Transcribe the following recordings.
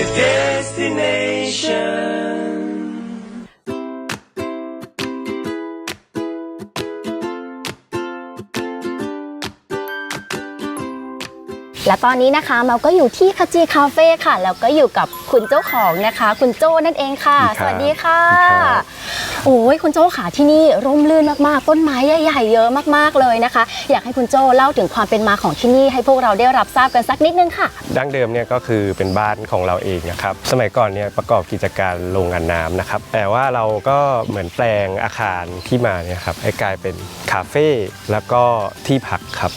your destination. และตอนนี้นะคะเราก็อยู่ที่คาจีคาเฟ่ค่ะ แล้วก็อยู่กับคุณเจ้าของนะคะ คุณโจ้นั่นเองค่ะสสวัวัสสดีดีครัค่ะบสวัสดีครับ โอ้ยคุณโจ้ค่ะที่นี่ร่มรื่นมากๆ ต้นไม้ใหญ่ๆเยอะมากๆเลยนะคะ อยากให้คุณโจ้เล่าถึงความเป็นมาของที่นี่ ให้พวกเราได้รับทราบกันสักนิดนึงค่ะ ดั้งเดิมเนี่ยก็คือเป็นบ้านของเราเองนะครับ สมัยก่อนเนี่ยประกอบกิจการโรงงานน้ำนะครับ แต่ว่าเราก็เหมือนแปลงอาคารที่มาเนี่ยครับให้กลายเป็นคาเฟ่แล้วก็ที่พักครับ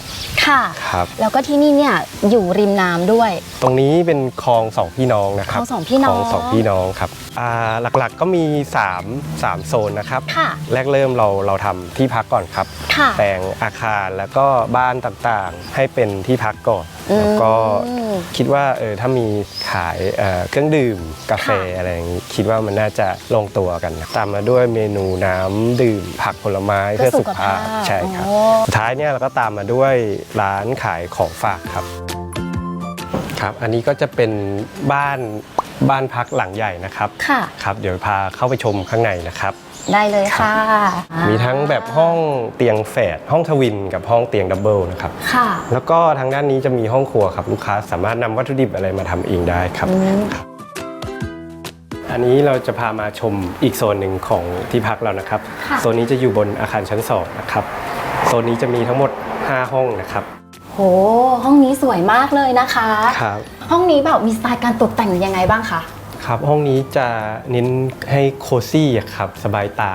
ค่ะ ครับ แล้วก็ที่นี่เนี่ยอยู่ริมน้ำด้วย ตรงนี้เป็นคลองสองพี่น้องนะครับคลองสองพี่น้อง คลองสองพี่น้องครับอ่า หลักๆก็มี 3 3 โซนนะครับ ค่ะ แรกเริ่มเราเราทำที่พักก่อนครับ ค่ะ แปลงอาคารแล้วก็บ้านต่างๆ ให้เป็นที่พักก่อน อืม แล้วก็คิดว่าเออถ้ามีขายเอ่อเครื่องดื่มกาแฟค่ะอะไรอย่างนี้ คิดว่ามันน่าจะลงตัวกันนะตามมาด้วยเมนูน้ำดื่มผักผลไม้เพื่อสุขภาพใช่ครับ โอ้สุดท้ายเนี่ยเราก็ตามมาด้วยร้านขายของฝากครับครับ อันนี้ก็จะเป็นบ้าน บ้านพักหลังใหญ่นะครับค่ะ ครับเดี๋ยวพาเข้าไปชมข้างในนะครับ ได้เลยค่ะ มีทั้งแบบห้องเตียงแฝดห้องทวินกับห้องเตียงดับเบิลนะครับ ค่ะ แล้วก็ทางด้านนี้จะมีห้องครัวครับลูกค้าสามารถนำวัตถุดิบอะไรมาทำเองได้ครับ อืม อันนี้เราจะพามาชมอีกโซนหนึ่งของที่พักเรานะครับ ค่ะ โซนนี้จะอยู่บนอาคารชั้นสองนะครับ โซนนี้จะมีทั้งหมด 5 ห้องนะครับ โห ห้องนี้สวยมากเลยนะคะ ครับ ห้องนี้แบบมีสไตล์การตกแต่งยังไงบ้างคะ ครับห้องนี้จะเน้นให้โคซี่อะครับสบายตา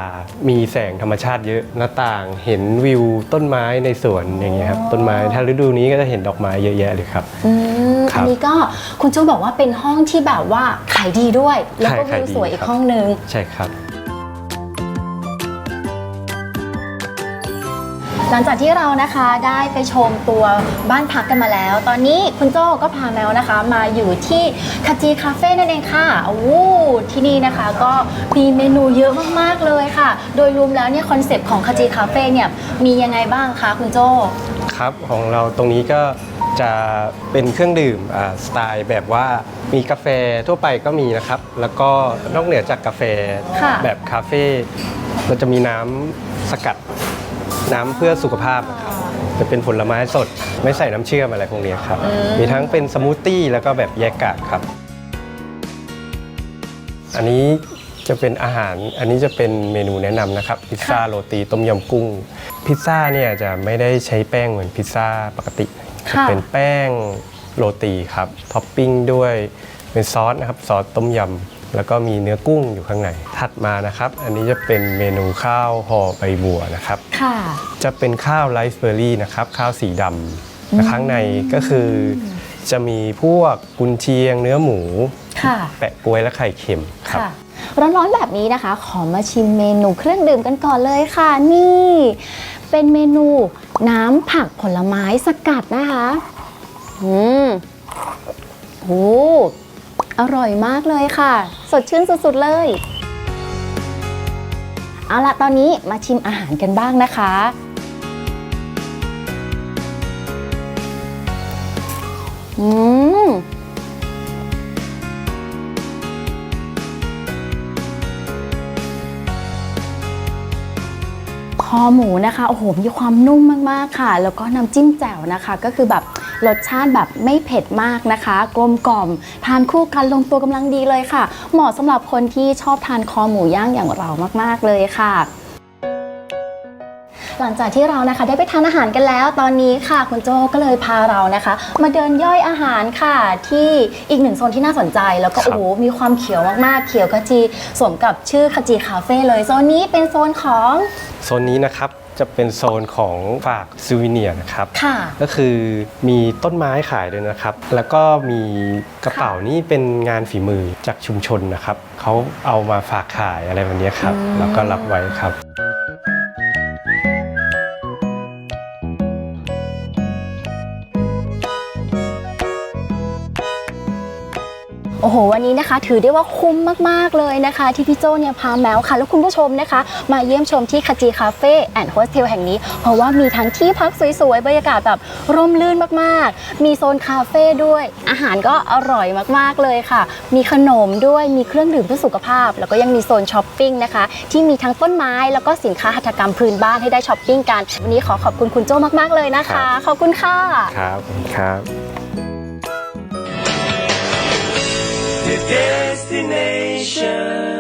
มีแสงธรรมชาติเยอะหน้าต่างเห็นวิวต้นไม้ในสวนอย่างเงี้ยครับต้นไม้ถ้าฤดูนี้ก็จะเห็นดอกไม้เยอะแยะเลยครับ อืมครัอับนนี้ก็คุณโจ้บอกว่าเป็นห้องที่แบบว่าขายดีด้วย แล้วก็ใช่วิวขายดีสวยอีกครับ ห้องนึง ใช่ครับ หลังจากที่เรานะคะได้ไปชมตัวบ้านพักกันมาแล้ว ตอนนี้คุณโจ้ก็พาแมวนะคะ มาอยู่ที่คาจีคาเฟ่นั่นเองค่ะโอ้โหที่นี่นะคะก็มีเมนูเยอะมากๆเลยค่ะ โดยรวมแล้วเนี่ยคอนเซปต์ของคาจีคาเฟ่เนี่ยมียังไงบ้างคะคุณโจ้ครับของเราตรงนี้ก็จะเป็นเครื่องดื่มอ่าสไตล์แบบว่ามีกาแฟทั่วไปก็มีนะครับ แล้วก็นอกเหนือจากกาแฟค่ะแบบคาเฟ่เราจะมีน้ำสกัด น้ำเพื่อสุขภาพนะครับจะเป็นผลไม้สดไม่ใส่น้ำเชื่อมอะไรพวกนี้ครับ มีทั้งเป็นสมูทตี้แล้วก็แบบแยกกากครับ อันนี้จะเป็นอาหารอันนี้จะเป็นเมนูแนะนำนะครับ พิซซ่าโรตีต้มยำกุ้ง พิซซ่าเนี่ยจะไม่ได้ใช้แป้งเหมือนพิซซ่าปกติ จะค่ะเป็นแป้งโรตีครับท็อปปิ้งด้วยเป็นซอสนะครับซอสต้มยำ แล้วก็มีเนื้อกุ้งอยู่ข้างในถัดมานะครับ อันนี้จะเป็นเมนูข้าวห่อใบบัวนะครับ ค่ะ จะเป็นข้าวไรซ์เบอร์รี่นะครับ ข้าวสีดำและข้างในก็คือจะมีพวกกุนเชียงเนื้อหมู ค่ะ แปะกล้วยและไข่เค็มครับ ค่ะร้อนๆแบบนี้นะคะ ขอมาชิมเมนูเครื่องดื่มกันก่อนเลยค่ะ นี่ เป็นเมนูน้ำผักผลไม้สกัดนะคะ อืมโห อร่อยมากเลยค่ะ สดชื่นสุดๆเลย เอาละตอนนี้มาชิมอาหารกันบ้างนะคะ อืมคอหมูนะคะ โอ้โห มีความนุ่มมาก ๆ ค่ะ แล้วก็น้ำจิ้มแจ่วนะคะ ก็คือแบบ รสชาติแบบไม่เผ็ดมากนะคะ กลมกล่อม ทานคู่กันลงตัวกำลังดีเลยค่ะ เหมาะสำหรับคนที่ชอบทานคอหมูย่างอย่างเรามากๆเลยค่ะ หลังจากที่เรานะคะได้ไปทานอาหารกันแล้ว ตอนนี้ค่ะคุณโจก็เลยพาเรานะคะ มาเดินย่อยอาหารค่ะที่อีกหนึ่งโซนที่น่าสนใจ แล้วก็ครับโอ้โหมีความเขียวมากๆ เขียวขจีสมกับชื่อขจีคาเฟ่เลยโซนนี้เป็นโซนของโซนนี้นะครับจะเป็นโซนของฝากซูวิเนียร์นะครับค่ะก็คือมีต้นไม้ขายด้วยนะครับ แล้วก็มีกระเป๋านี่เป็นงานฝีมือจากชุมชนนะครับ เขาเอามาฝากขายอะไรแบบนี้ครับอืมแล้วก็รับไว้ครับ โโอ้โห วันนี้นะคะ ถือได้ว่าคุ้มมาก ๆ เลยนะคะ ที่พี่โจเนี่ยพาแมวค่ะ แล้วคุณผู้ชมนะคะ มาเยี่ยมชมที่คาจีคาเฟ่แอนด์โฮสเทลแห่งนี้ เพราะว่ามีทั้งที่พักสวย ๆ บรรยากาศแบบร่มรื่นมาก ๆ มีโซนคาเฟ่ด้วย อาหารก็อร่อยมาก ๆ เลยค่ะ มีขนมด้วยมีเครื่องดื่มเพื่อสุขภาพ แล้วก็ยังมีโซนช้อปปิ้งนะคะ ที่มีทั้งต้นไม้แล้วก็สินค้าหัตถกรรมพื้นบ้านให้ได้ช้อปปิ้งกันวันนี้ขอขอบคุณคุณโจมากๆเลยนะคะ ขอบคุณค่ะครับครับ Native destination.